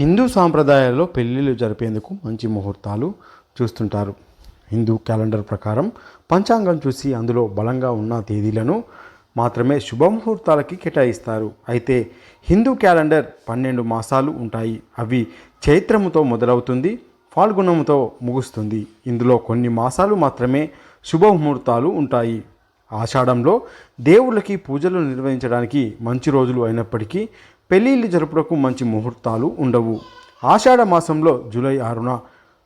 హిందూ సాంప్రదాయాల్లో పెళ్ళిళ్ళు జరిపేందుకు మంచి ముహూర్తాలు చూస్తుంటారు. హిందూ క్యాలెండర్ ప్రకారం పంచాంగం చూసి అందులో బలంగా ఉన్న తేదీలను మాత్రమే శుభముహూర్తాలకి కేటాయిస్తారు. అయితే హిందూ క్యాలెండర్ పన్నెండు మాసాలు ఉంటాయి. అవి చైత్రముతో మొదలవుతుంది ఫాల్గుణముతో ముగుస్తుంది. ఇందులో కొన్ని మాసాలు మాత్రమే శుభముహూర్తాలు ఉంటాయి. ఆషాఢంలో దేవుళ్ళకి పూజలు నిర్వహించడానికి మంచి రోజులు అయినప్పటికీ పెళ్ళిళ్ళు జరుపుటకు మంచి ముహూర్తాలు ఉండవు. ఆషాఢ మాసంలో జూలై ఆరున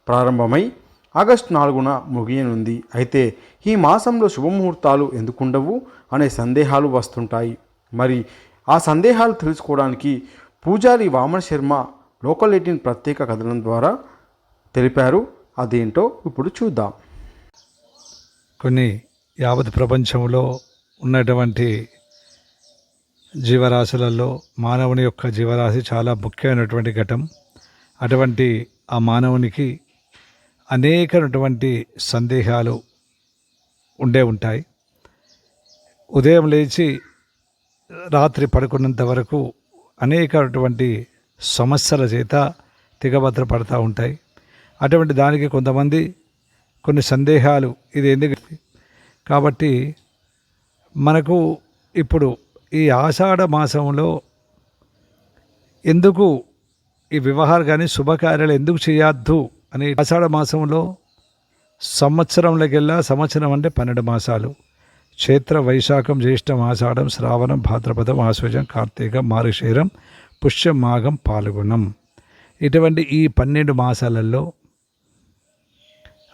ప్రారంభమై ఆగస్టు నాలుగున ముగియనుంది. అయితే ఈ మాసంలో శుభముహూర్తాలు ఎందుకుండవు అనే సందేహాలు వస్తుంటాయి. మరి ఆ సందేహాలు తెలుసుకోవడానికి పూజారి వామన శర్మ లోకల్ ఎయిటీన్ ప్రత్యేక కథనం ద్వారా తెలిపారు. అదేంటో ఇప్పుడు చూద్దాం. కొన్ని యావత్ ప్రపంచంలో ఉన్నటువంటి జీవరాశులలో మానవుని యొక్క జీవరాశి చాలా ముఖ్యమైనటువంటి ఘటం. అటువంటి ఆ మానవునికి అనేకటువంటి సందేహాలు ఉండే ఉంటాయి. ఉదయం లేచి రాత్రి పడుకున్నంత వరకు అనేకటువంటి సమస్యల చేత తిగభద్ర పడతా ఉంటాయి. అటువంటి దానికి కొంతమంది కొన్ని సందేహాలు ఇది ఎందుకు కాబట్టి మనకు ఇప్పుడు ఈ ఆషాఢ మాసంలో ఎందుకు ఈ వివాహాలు కానీ శుభకార్యాలు ఎందుకు చేయొద్దు అని ఆషాఢ మాసంలో సంవత్సరంలోకెల్లా సంవత్సరం అంటే పన్నెండు మాసాలు. చైత్ర వైశాఖం జ్యేష్ఠం ఆషాఢం శ్రావణం భాద్రపదం ఆశ్వజం కార్తీక మారుశీరం పుష్యం మాఘం పాల్గొనం. ఇటువంటి ఈ పన్నెండు మాసాలలో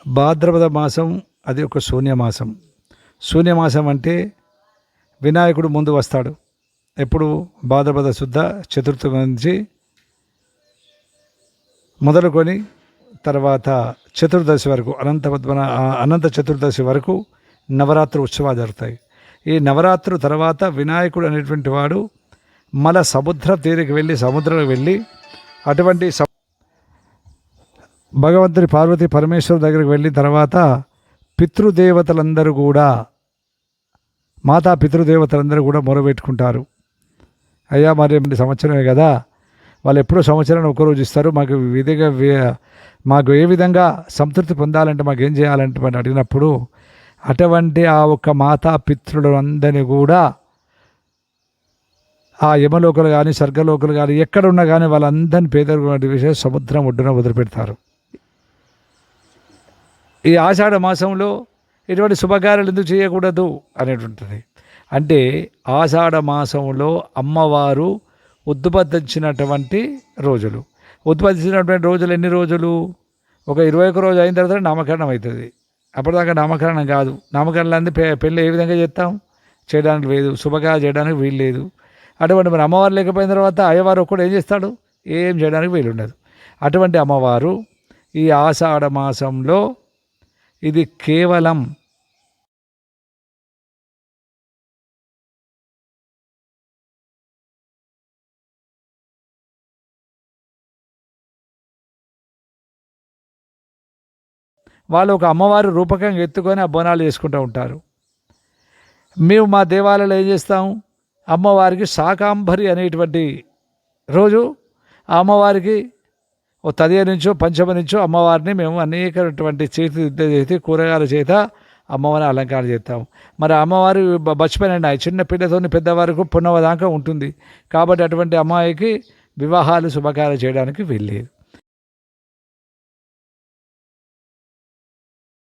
భాద్రపద మాసం అది ఒక శూన్యమాసం శూన్యమాసం అంటే వినాయకుడు ముందు వస్తాడు. ఎప్పుడు భాద్రపద శుద్ధ చతుర్థి నుంచి మొదలుకొని తర్వాత చతుర్దశి వరకు అనంత పద్మన అనంత చతుర్దశి వరకు నవరాత్రి ఉత్సవాలు జరుగుతాయి. ఈ నవరాత్రి తర్వాత వినాయకుడు అనేటువంటి వాడు మల సముద్ర తీరికి వెళ్ళి సముద్రంలో వెళ్ళి అటువంటి భగవంతుడి పార్వతి పరమేశ్వరు దగ్గరికి వెళ్ళిన తర్వాత పితృదేవతలందరూ కూడా మాతా పితృదేవతలందరూ కూడా మొరబెట్టుకుంటారు అయ్యా మరి సంవత్సరమే కదా. వాళ్ళు ఎప్పుడో సంవత్సరాన్ని ఒకరోజు ఇస్తారు. మాకు విధిగా మాకు ఏ విధంగా సంతృప్తి పొందాలంటే మాకు ఏం చేయాలంటే అని అడిగినప్పుడు అటువంటి ఆ ఒక్క మాతా పితృలందరినీ కూడా ఆ యమలోకలు కానీ స్వర్గలోకలు కానీ ఎక్కడున్నా కానీ వాళ్ళందరినీ పేదరికటువంటి విషయం సముద్రం ఒడ్డున వదిలిపెడతారు. ఈ ఆషాఢ మాసంలో ఇటువంటి శుభకార్యాలు ఎందుకు చేయకూడదు అనేటువంటిది. అంటే ఆషాఢ మాసంలో అమ్మవారు ఉద్భవించినటువంటి రోజులు. ఉద్భవించినటువంటి రోజులు ఎన్ని రోజులు? ఒక ఇరవై ఒక రోజు అయిన తర్వాత నామకరణం అవుతుంది. అప్పటిదాకా నామకరణం కాదు. నామకరణం అంది పె పెళ్ళి ఏ విధంగా చేస్తాం? చేయడానికి లేదు. శుభకార్యాలు చేయడానికి వీలు లేదు. అటువంటి మరి అమ్మవారు లేకపోయిన తర్వాత అయ్యవారు ఒక్కడు ఏం చేస్తాడు? ఏం చేయడానికి వీలుండదు. అటువంటి అమ్మవారు ఈ ఆషాఢ మాసంలో ఇది కేవలం వాళ్ళు ఒక అమ్మవారు రూపకంగా ఎత్తుకొని ఆ బోనాలు చేసుకుంటూ ఉంటారు. మేము మా దేవాలయంలో ఏం చేస్తాం? అమ్మవారికి శాకాంబరి అనేటువంటి రోజు ఆ అమ్మవారికి ఓ తదియ నుంచో పంచమ నుంచో అమ్మవారిని మేము అనేకటువంటి చేతి చేసి కూరగాయల చేత అమ్మవారిని అలంకారం చేస్తాము. మరి అమ్మవారి బ- బచ్చిపోయిన చిన్న పిల్లతోని పెద్దవారికి పున్నవ దాకా ఉంటుంది. కాబట్టి అటువంటి అమ్మాయికి వివాహాలు శుభకార్యాలు చేయడానికి వీల్లేదు.